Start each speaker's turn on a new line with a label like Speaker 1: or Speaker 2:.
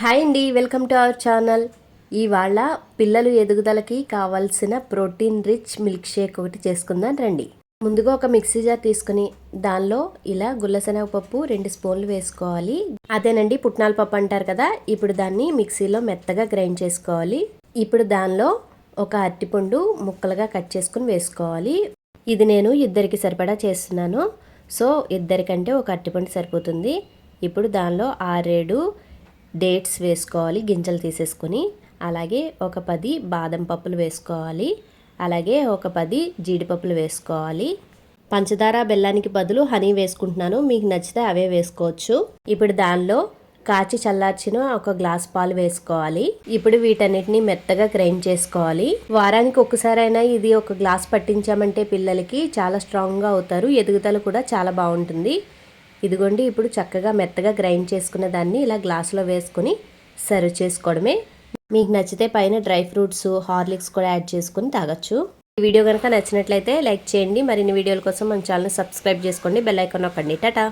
Speaker 1: Hi అండి welcome to our channel. ఇవాళ పిల్లలు ఎదుగుదలకి కావాల్సిన ప్రోటీన్ రిచ్ మిల్క్ షేక్ ఒకటి చేసుకుందాం రండి. ముందుగా ఒక మిక్సీ జార్ తీసుకుని దానిలో ఇలా గుల్లశనగపప్పు రెండు స్పూన్లు వేసుకోవాలి. అదేనండి పుట్నాల పప్పు అంటారు కదా ఇప్పుడు దాన్ని మిక్సీలో మెత్తగా గ్రైండ్ చేసుకోవాలి. ఇప్పుడు దానిలో ఒక అరటిపండు ముక్కలుగా కట్ చేసుకుని వేసుకోవాలి. ఇది నేను ఇద్దరికి సరిపడా చేస్తున్నాను. సో ఇద్దరికంటే ఒక అరటిపండు సరిపోతుంది. ఇప్పుడు దానిలో ఆరేడు డేట్స్ వేసుకోవాలి గింజలు తీసేసుకొని. అలాగే ఒక పది బాదం పప్పులు వేసుకోవాలి. అలాగే ఒక పది జీడిపప్పులు వేసుకోవాలి. పంచదార బెల్లానికి బదులు హనీ వేసుకుంటున్నాను. మీకు నచ్చితే అవే వేసుకోవచ్చు. ఇప్పుడు దానిలో కాచి చల్లార్చిన ఒక గ్లాస్ పాలు వేసుకోవాలి. ఇప్పుడు వీటన్నిటిని మెత్తగా గ్రైండ్ చేసుకోవాలి. వారానికి ఒక్కసారైనా ఇది ఒక గ్లాస్ పట్టించామంటే పిల్లలకి చాలా స్ట్రాంగ్గా అవుతారు. ఎదుగుదల కూడా చాలా బాగుంటుంది. ఇదిగోండి ఇప్పుడు చక్కగా మెత్తగా గ్రైండ్ చేసుకున్న దాన్ని ఇలా గ్లాసులో వేసుకొని సర్వ్ చేసుకోవడమే. మీకు నచ్చితే పైన డ్రై ఫ్రూట్స్ హార్లిక్స్ కూడా యాడ్ చేసుకొని తాగొచ్చు. ఈ వీడియో కనుక నచ్చినట్లయితే లైక్ చేయండి. మరిన్ని వీడియోల కోసం మన ఛానల్ సబ్స్క్రైబ్ చేసుకోండి. బెల్ ఐకాన్ నొక్కండి. టాటా!